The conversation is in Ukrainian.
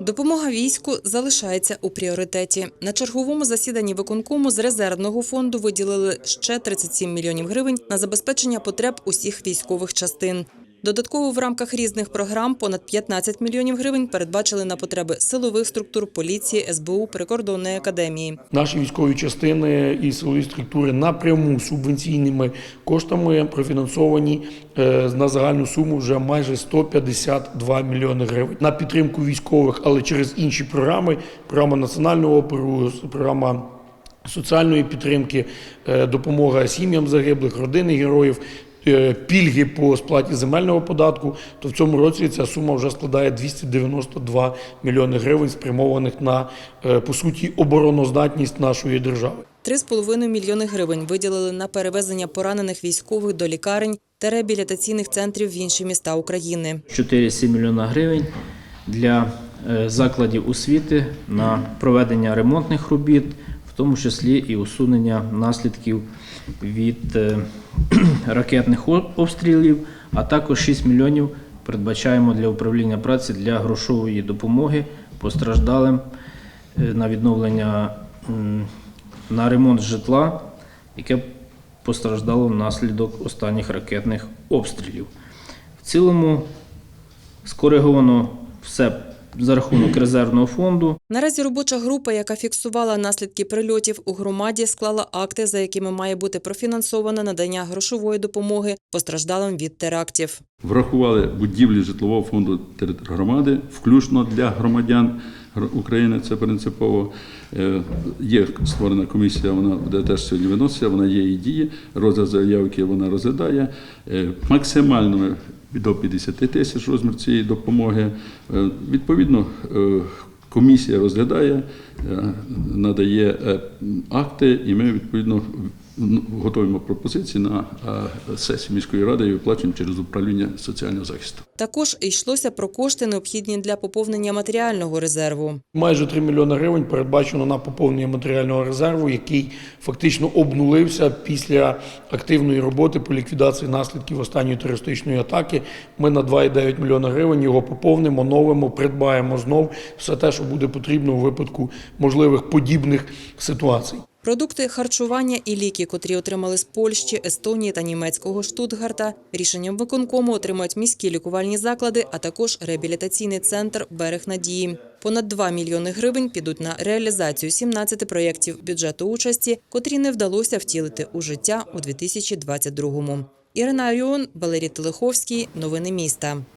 Допомога війську залишається у пріоритеті. На черговому засіданні виконкому з резервного фонду виділили ще 37 мільйонів гривень на забезпечення потреб усіх військових частин. Додатково в рамках різних програм понад 15 мільйонів гривень передбачили на потреби силових структур поліції, СБУ, прикордонної академії. Наші військові частини і силові структури напряму субвенційними коштами профінансовані е, на загальну суму вже майже 152 мільйони гривень на підтримку військових, але через інші програми: програма національного оперу, програма. Соціальної підтримки, е, допомога сім'ям загиблих, родини героїв, пільги по сплаті земельного податку, то в цьому році ця сума вже складає 292 мільйони гривень, спрямованих на е, по суті обороноздатність нашої держави. 3,5 мільйони гривень виділили на перевезення поранених військових до лікарень та реабілітаційних центрів в інші міста України. 4,7 мільйона гривень для е, закладів освіти на проведення ремонтних робіт, тому числі і усунення наслідків від е, ракетних обстрілів, а також 6 мільйонів передбачаємо для управління праці для грошової допомоги постраждалим е, на відновлення на ремонт житла, яке постраждало внаслідок останніх ракетних обстрілів. В цілому скориговано все за рахунок резервного фонду. Наразі робоча група, яка фіксувала наслідки прильотів у громаді, склала акти, за якими має бути профінансоване надання грошової допомоги постраждалим від терактів. Врахували будівлі житлового фонду території громади, включно для громадян України. Це принципово. Е, Є створена комісія, вона буде теж сьогодні виноситься, вона є і діє. Розгляд заявки вона розглядає. Е, Максимально до 50 тисяч розмір цієї допомоги. Е, Відповідно, е, комісія розглядає, е, надає акти, і ми відповідно готуємо пропозиції на е, сесію міської ради і виплачуємо через управління соціального захисту. Також йшлося про кошти, необхідні для поповнення матеріального резерву. Майже 3 мільйони гривень передбачено на поповнення матеріального резерву, який фактично обнулився після активної роботи по ліквідації наслідків останньої терористичної атаки. Ми на 2,9 мільйона гривень його поповнимо, новимо, придбаємо знов все те, що буде потрібно у випадку можливих подібних ситуацій. Продукти харчування і ліки, котрі отримали з Польщі, Естонії та німецького Штутгарта, рішенням виконкому отримають міські лікувальні заклади, а також реабілітаційний центр Берег Надії. Понад 2 мільйони гривень підуть на реалізацію 17 проєктів бюджету участі, котрі не вдалося втілити у життя у 2022-му. Ірина Аріон, Валерій Телеховський. Новини міста.